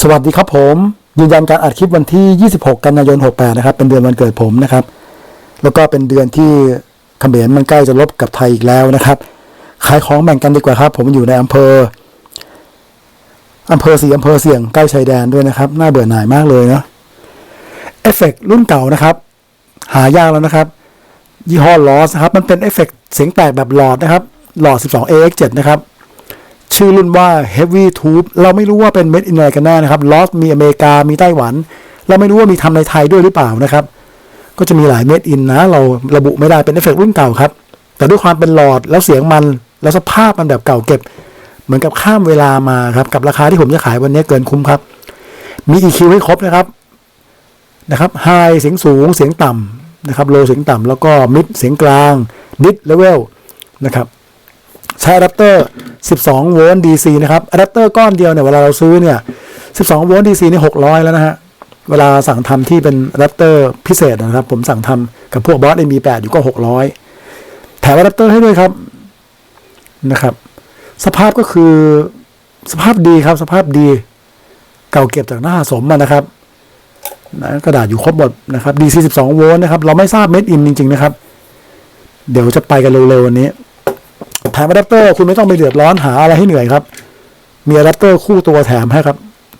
สวัสดีครับผม ยืนยันการอัดคลิปวันที่ 26 กันยายน 68 นะครับ เป็นเดือนวันเกิดผมนะครับ แล้วก็เป็นเดือนที่เขมรมันใกล้จะลบกับไทยอีกแล้วนะครับ ขายของแบ่งกันดีกว่าครับ ผมอยู่ในอำเภออำเภอสี่อำเภอเสี่ยงใกล้ชายแดนด้วยนะครับ น่าเบื่อหน่ายมากเลยเนาะเอฟเฟกรุ่นเก่านะครับ หายากแล้วนะครับ ยี่ห้อลอสนะครับ มันเป็นเอฟเฟกเสียงแตกแบบหลอดนะครับ หลอด 12AX7 นะครับ ชื่อรุ่นว่า Heavy Tube เราไม่รู้ว่าเป็น Made in อะไรกันแน่นะครับ Lost มีอเมริกามีไต้หวัน เราไม่รู้ว่ามีทำในไทยด้วยหรือเปล่านะครับ ก็จะมีหลาย Made in นนะ เราระบุไม่ได้เป็นเอฟเฟกต์รุ่นเก่าครับ แต่ด้วยความเป็นหลอดแล้วเสียงมันแล้วสภาพมันแบบเก่าเก็บ เหมือนกับข้ามเวลามาครับกับราคาที่ผมจะขายวันนี้เกินคุ้มครับ มี EQ ให้ครบนะครับนะครับ High เสียงสูงเสียงต่ำนะครับ Low เสียงต่ำแล้วก็ Mid เสียงกลาง Mid Level นะครับ ใช้อะแดปเตอร์ 12 โวลต์ DC นะครับอะแดปเตอร์ก้อนเดียวเนี่ยเวลาเราซื้อเนี่ย 12 โวลต์ DC นี่ 600 แล้วนะฮะ เวลาสั่งทำที่เป็นอะแดปเตอร์พิเศษนะครับ ผมสั่งทำกับพวกบอส MB8 อยู่ก็ 600 แถมอะแดปเตอร์ให้ด้วยครับนะครับ สภาพก็คือสภาพดีครับสภาพดี เก่าเก็บจากหน้าสมมานะครับนะกระดาษอยู่ครบหมดนะครับ DC 12 โวลต์นะครับ เราไม่ทราบเม็ดอินจริง ๆ นะครับ เดี๋ยวจะไปกันเร็วๆวันนี้ แถมอะแดปเตอร์คุณไม่ต้องไปเดือดร้อนหาอะไรให้เหนื่อยครับ มีอะแดปเตอร์คู่ตัวแถมให้ครับ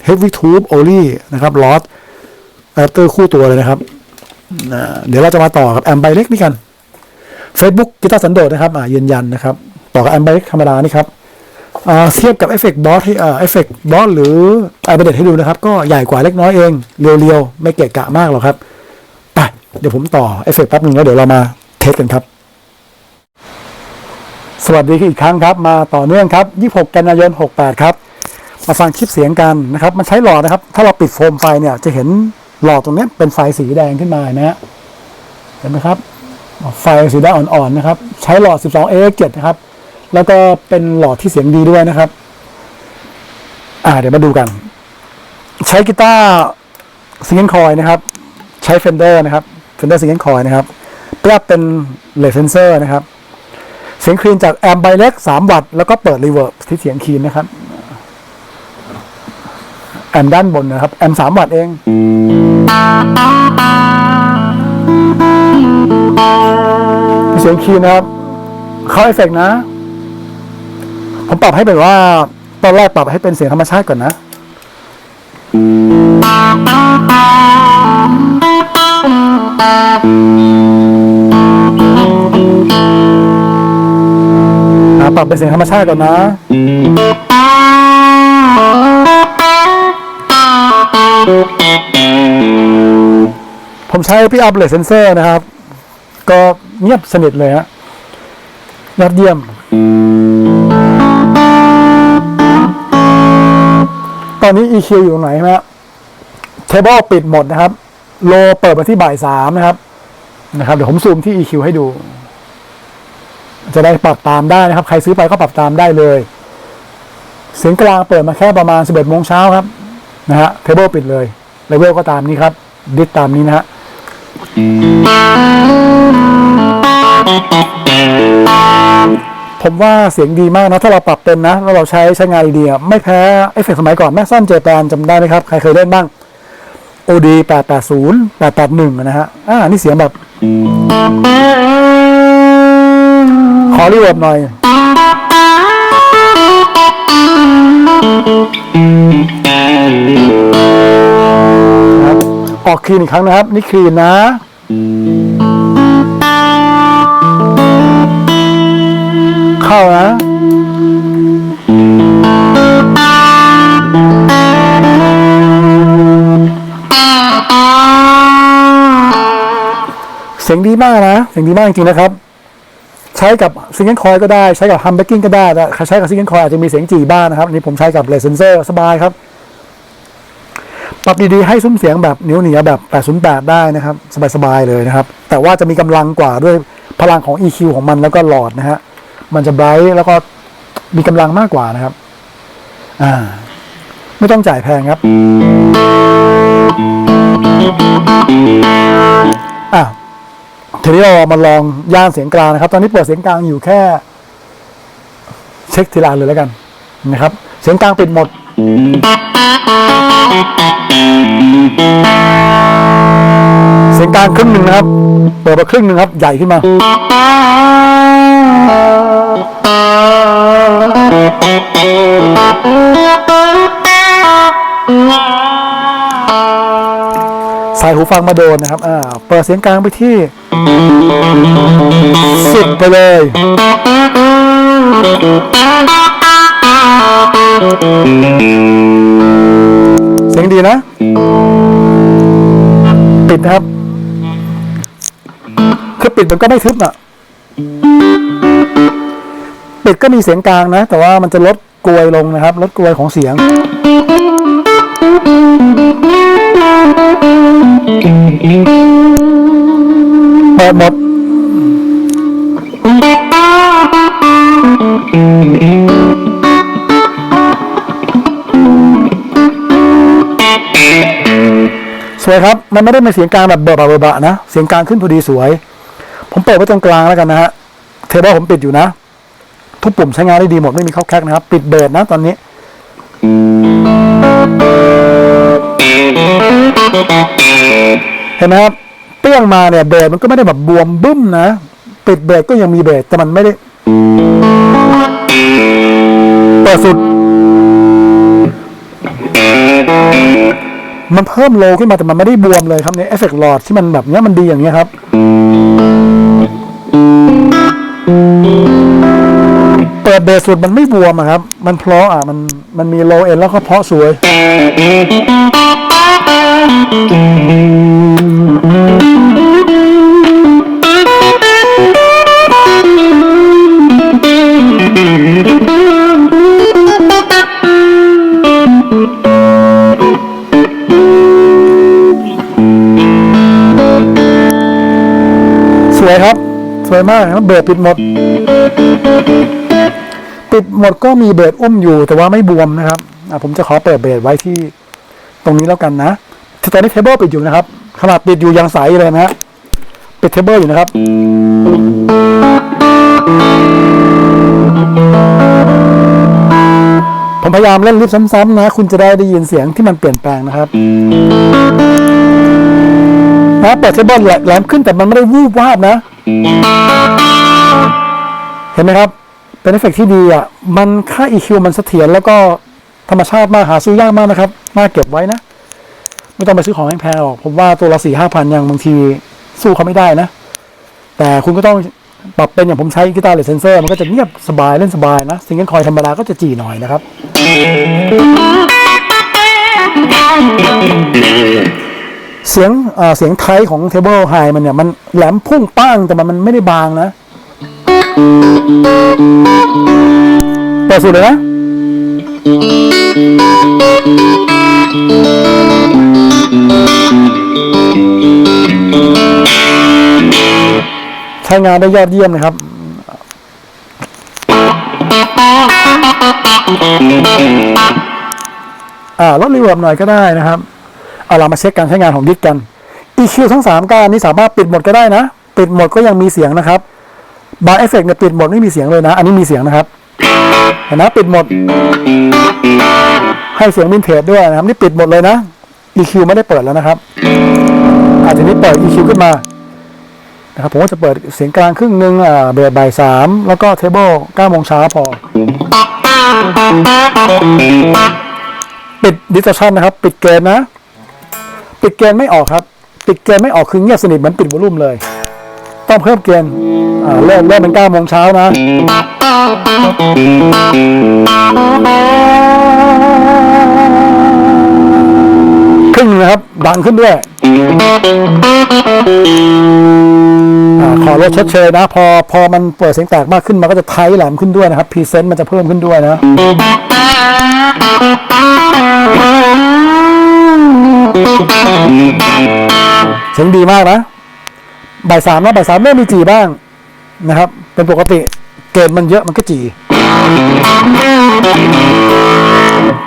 Heavy Tube Only นะครับลอสอะแดปเตอร์คู่ตัวเลยนะครับเดี๋ยวเราจะมาต่อกับแอมไบเล็กนี่กัน Facebook กีตาร์สันโดษนะครับยืนยันนะครับ ต่อกับแอมไบเล็กธรรมดานี่ครับเทียบกับเอฟเฟกต์บอสเอฟเฟกต์บอสหรือไอเบเดให้ดูนะครับ ก็ใหญ่กว่าเล็กน้อยเอง เรียวๆ ไม่เกะกะมากหรอกครับ ไป เดี๋ยวผมต่อเอฟเฟกต์แป๊บหนึงแล้วเดี๋ยวเรามาเทสกันครับ สวัสดีอีกครั้งครับ มาต่อเนื่องครับ 26 กันยายน 68 ครับ มาฟังคลิปเสียงกันนะครับ มันใช้หลอดนะครับ ถ้าเราปิดโฟมไฟเนี่ยจะเห็นหลอดตรงนี้เป็นไฟสีแดงขึ้นมานไหมฮะเห็นไหมครับ ไฟสีแดงอ่อนๆนะครับ ใช้หลอด 12A7 นะครับ แล้วก็เป็นหลอดที่เสียงดีด้วยนะครับ อ่าเดี๋ยวมาดูกัน ใช้กีตาร์ซิงเกิลคอยนะครับ ใช้เฟนเดอร์นะครับเฟนเดอร์ซิงเกิลคอยนะครับเพื่อเป็นเลเซนเซอร์นะครับ เสียงคลีนจากแอมไบเล็ก 3 วัตต์แล้วก็เปิดรีเวิร์บที่เสียงคลีนนะครับ แอมด้านบนนะครับ แอม 3 วัตต์เอง เสียงคลีนนะครับ เข้าเอฟเฟกต์นะ ผมปรับให้แบบว่า ตอนแรกปรับให้เป็นเสียงธรรมชาติก่อนนะอ่ ปรับเป็นเสียงธรรมชาติก่อนนะ ผมใช้พี่อัพเลสเซนเซอร์นะครับ ก็เงียบสนิทเลยฮะยอดเยี่ยม ตอนนี้ EQ อยู่ไหนฮะเทเบิลปิดหมดนะครับ โลเปิดมาที่บ่ายสามนะครับนะครับ เดี๋ยวผมซูมที่ EQ ให้ดู จะได้ปรับตามได้นะครับ ใครซื้อไปก็ปรับตามได้เลย เสียงกลางเปิดมาแค่ประมาณ 11โมงเช้าครับ นะฮะเทเบิลปิดเลยเลเวลก็ตามนี้ครับ ดิสตามนี้นะฮะผมว่าเสียงดีมากนะ ถ้าเราปรับเต็มนะแล้วเราใช้ใช้งานดีๆอะไม่แพ้เอฟเฟกสมัยก่อนแม็กซันเจแปนจำได้ไหมครับ ใครเคยเล่นบ้าง OD 880 881 นะฮะอ่านี่เสียงแบบ อรีเวิร์บหน่อย ครับ ออกคลีนอีกครั้งนะครับ นี่คลีนนะเข้านะเสียงดีมากนะ เสียงดีมากจริงๆนะครับ ช้กับซิงเกิลคอยก็ได้ใช้กับฮัมเบกกิ้งก็ได้แต่ใช้กับซิงเกิลคอยอาจจะมีเสียงจีบ้างนะครับอันนี้ผมใช้กับเลเซนเซอร์สบายครับ ปรับดีๆให้ซุ้มเสียงแบบนียวเหนียแบบ 808 ได้นะครับ สบายๆเลยนะครับ แต่ว่าจะมีกำลังกว่าด้วยพลังของ EQ ของมันแล้วก็หลอดนะฮะมันจะไบรท์แล้วก็มีกำลังมากกว่านะครับ อ่า ไม่ต้องจ่ายแพงครับอะ ทีนี้เรามาลองย่านเสียงกลางนะครับ ตอนนี้เปิดเสียงกลางอยู่แค่ เช็คทีละเลยแล้วกันนะครับ เสียงกลางปิดหมด เสียงกลางครึ่งหนึ่งนะครับ เปิดมาครึ่งหนึ่งครับ ใหญ่ขึ้นมาใส่หูฟังมาโดนนะครับ อ่า เปิดเสียงกลางไปที่สิบไปเลย เสียงดีนะ ปิดนะครับ คือปิดมันก็ไม่ทึบอะ ปิดก็มีเสียงกลางนะ แต่ว่ามันจะลดกลวยลงนะครับ ลดกลวยของเสียง เปิดหมดสวยครับ มันไม่ได้เป็นเสียงกลางแบบเบอะเบอะๆนะ เสียงกลางขึ้นพอดีสวย ผมเปิดไว้ตรงกลางแล้วกันนะฮะ เทเบิลผมปิดอยู่นะ ทุกปุ่มใช้งานได้ดีหมดไม่มีเข้าแคกนะครับ ปิดเบสนะตอนนี้ เห็นไหมครับเปี้ยงมาเนี่ยเบสมันก็ไม่ได้แบบบวมบึ้มนะปิดเบสก็ยังมีเบสแต่มันไม่ได้เปิดสุด มันเพิ่มโลขึ้นมาแต่มันไม่ได้บวมเลยครับเนี่ยเอฟเฟกต์หลอดที่มันแบบเนี้ยมันดีอย่างเงี้ยครับเปิดเบสสุดมันไม่บวมอะครับ มันเพราะอะมันมันมีโลเอ็นแล้วก็เพาะสวย สวยครับ สวยมากครับเบสปิดหมด ปิดหมดก็มีเบสอุ้มอยู่แต่ว่าไม่บวมนะครับผมจะขอเปิดเบสไว้ที่ตรงนี้แล้วกันนะ ตอนนี้เทเบิลปิดอยู่นะครับ ขนาดปิดอยู่ยังใสเลยนะฮะปิดเทเบิลอยู่นะครับ ผมพยายามเล่นลิฟซ้ำๆนะ คุณจะได้ได้ยินเสียงที่มันเปลี่ยนแปลงนะครับนะเปิดเทเบิลแหลมขึ้นแต่มันไม่ได้วูบวาบนะ เห็นไหมครับ เป็นเอฟเฟกต์ที่ดีอะ มันค่า EQ มันเสถียรแล้วก็ธรรมชาติมากหาซื้อยากมากนะครับ น่าเก็บไว้นะ ไม่ต้องไปซื้อของแพงๆหรอกผมว่าตัวละสี่ห้าพันยังบางทีสู้เขาไม่ได้นะ แต่คุณก็ต้องปรับเป็นอย่างผมใช้กีตาร์หรือเซนเซอร์มันก็จะเงียบสบายเล่นสบายนะซิงเกิลคอยธรรมดาก็จะจีหน่อยนะครับ เสียงเอ่อเสียงไทยของเทเบิลไฮมันเนี่ย มันแหลมพุ่งป้างแต่มันมันไม่ได้บางนะเปิดสุดเลยนะ ใช้งานได้ยอดเยี่ยมนะครับ อ่าลดรีเวิร์บหน่อยก็ได้นะครับ เอาเรามาเช็คการใช้งานของดิสกัน EQ ทั้ง 3 การนี้สามารถปิดหมดก็ได้นะ ปิดหมดก็ยังมีเสียงนะครับบางเอฟเฟกต์เนี่ยปิดหมดไม่มีเสียงเลยนะ อันนี้มีเสียงนะครับเห็นนะปิดหมด ให้เสียงวินเทจด้วยนะครับ นี่ปิดหมดเลยนะ EQ ไม่ได้เปิดแล้วนะครับอาจจะนี้เปิด EQ ขึ้นมานะครับผมก็จะเปิดเสียงกลางครึ่งหนึ่งอ่าเบสบ่ายสามแล้วก็เทเบิลเก้าโมงเช้าพอ ปิดดิสชันนะครับ ปิดเกณฑ์นะ ปิดเกณฑ์ไม่ออกครับ ปิดเกณฑ์ไม่ออกคือเงียบสนิทเหมือนปิดวอลลุ่มเลย ต้องเพิ่มเกณฑ์อ่าเริ่มเริ่มเป็นเก้าโมงเช้านะ ครึ่งหนึ่งนะครับ ดังขึ้นด้วยอขอลดชดเชยนะ พอพอมันเปิดเสียงแตกมากขึ้นมันก็จะไทแหลมขึ้นด้วยนะครับพรีเซนต์มันจะเพิ่มขึ้นด้วยนะเสียงดีมากนะบ่ายสามนะบ่ายสามเริ่มมีจีบ้างนะครับ เป็นปกติเกณฑ์มันเยอะมันก็จี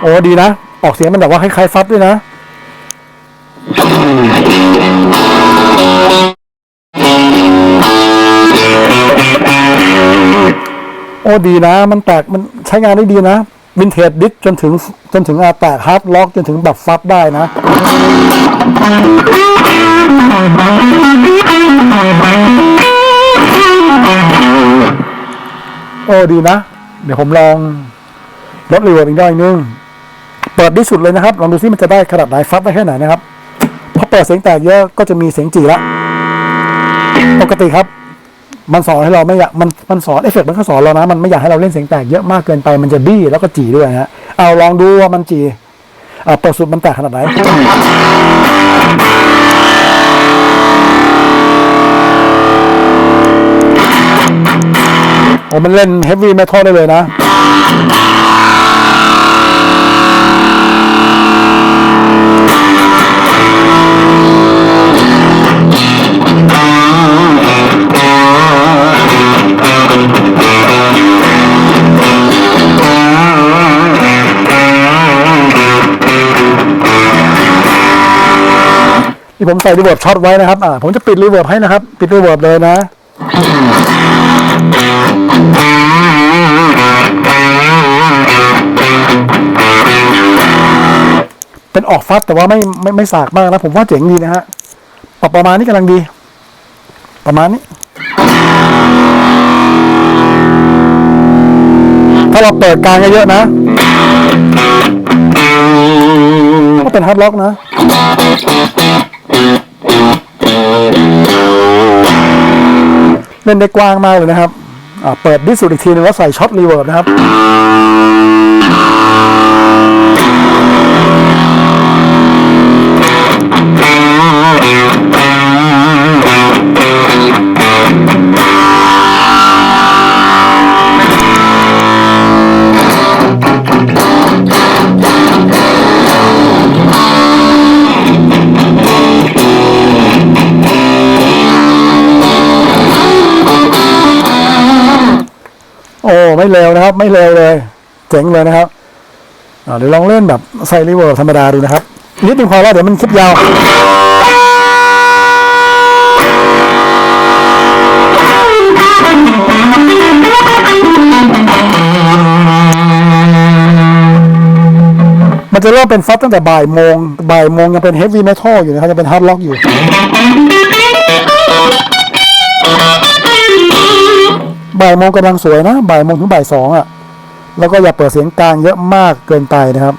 โอ้ดีนะ ออกเสียงมันแบบว่าคล้ายๆฟัดด้วยนะ โอ้ดีนะ มันแตกมันใช้งานได้ดีนะวินเทจดิสจนถึงจนถึงอาแตกฮาร์ดล็อกจนถึงแบบฟัดได้นะโอ้ดีนะ เดี๋ยวผมลองลดรีเวิร์บอีกหน่อยนึง เปิดที่สุดเลยนะครับ ลองดูซิมันจะได้ขนาดไหนฟัดได้แค่ไหนนะครับ พอเปิดเสียงแตกเยอะก็จะมีเสียงจีละปกติครับมันสอนให้เราไม่อยากมันมันสอนเอฟเฟกต์มันก็สอนเรานะมันไม่อยากให้เราเล่นเสียงแตกเยอะมากเกินไปมันจะบี้แล้วก็จีด้วยฮะเอาลองดูว่ามันจีอ่าเปิดสุดมันแตกขนาดไหนโอ้มันเล่นเฮฟวี่เมทัลได้เลยนะ นี่ผมใส่รีเวิร์บช็อตไว้นะครับอ่าผมจะปิดรีเวิร์บให้นะครับ ปิดรีเวิร์บเลยนะเป็นออกฟัดแต่ว่าไม่ไม่ไม่สากมากนะผมว่าเจ๋งดีนะฮะปรับประมาณนี้กำลังดี ประมาณนี้ ถ้าเราเปิดกลางเยอะๆนะก็เป็นฮาร์ดล็อกนะ เล่นได้กว้างมากเลยนะครับอ่าเปิดดิสุดอีกทีนึงแล้วใส่ช็อตรีเวิร์บนะครับ โอ้ไม่เร็วนะครับ ไม่เร็วเลย เจ๋งเลยนะครับเดี๋ยวลองเล่นแบบใส่รีเวิร์บธรรมดาดูนะครับนิดนึงพอแล้วเดี๋ยวมันคลิปยาวมันจะเริ่มเป็นฟัดตั้งแต่บ่ายโมงบ่ายโมงยังเป็นเฮฟวี่เมทัลอยู่นะครับยังเป็นฮาร์ดล็อกอยู่ บ่ายโมงกำลังสวยนะบ่ายโมงถึงบ่ายสองอะ แล้วก็อย่าเปิดเสียงกลางเยอะมากเกินไปนะครับ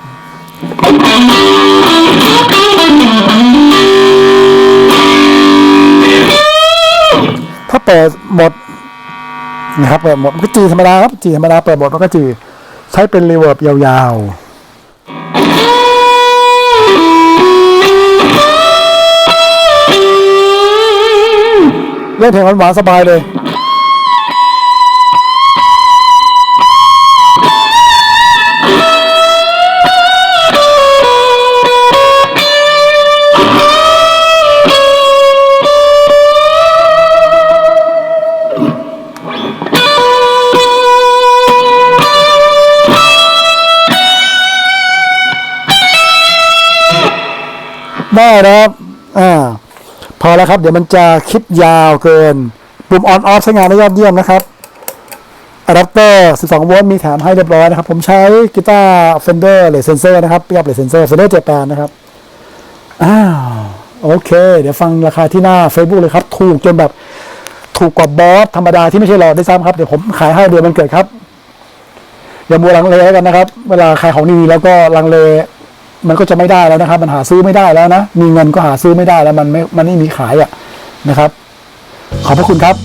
ถ้าเปิดหมดนะครับเปิดหมดมันก็จีธรรมดาครับจีธรรมดาเปิดหมดมันก็จีใช้เป็นรีเวิร์บยาวๆเล่นเพลงหวานๆสบายเลย ได้นะครับอ่าพอแล้วครับ เดี๋ยวมันจะคลิปยาวเกิน ปุ่มออนออฟใช้งานได้ยอดเยี่ยมนะครับอะแดปเตอร์12 โวลต์มีแถมให้เรียบร้อยนะครับ ผมใช้กีตาร์ Fender เลเซนเซอร์นะครับเปียบเลเซนเซอร์ Fender 78นนะครับอ้าวโอเค เดี๋ยวฟังราคาที่หน้า Facebook เลยครับ ถูกจนแบบถูกกว่าบอสธรรมดาที่ไม่ใช่หลอดได้ซ้ำครับ เดี๋ยวผมขายให้เดือนมันเกิดครับ อย่ามัวลังเลกันนะครับ เวลาขายของดีแล้วก็ลังเล มันก็จะไม่ได้แล้วนะครับ มันหาซื้อไม่ได้แล้วนะ มีเงินก็หาซื้อไม่ได้แล้ว มันไม่ มันไม่มีขายอะนะครับ ขอบพระคุณครับ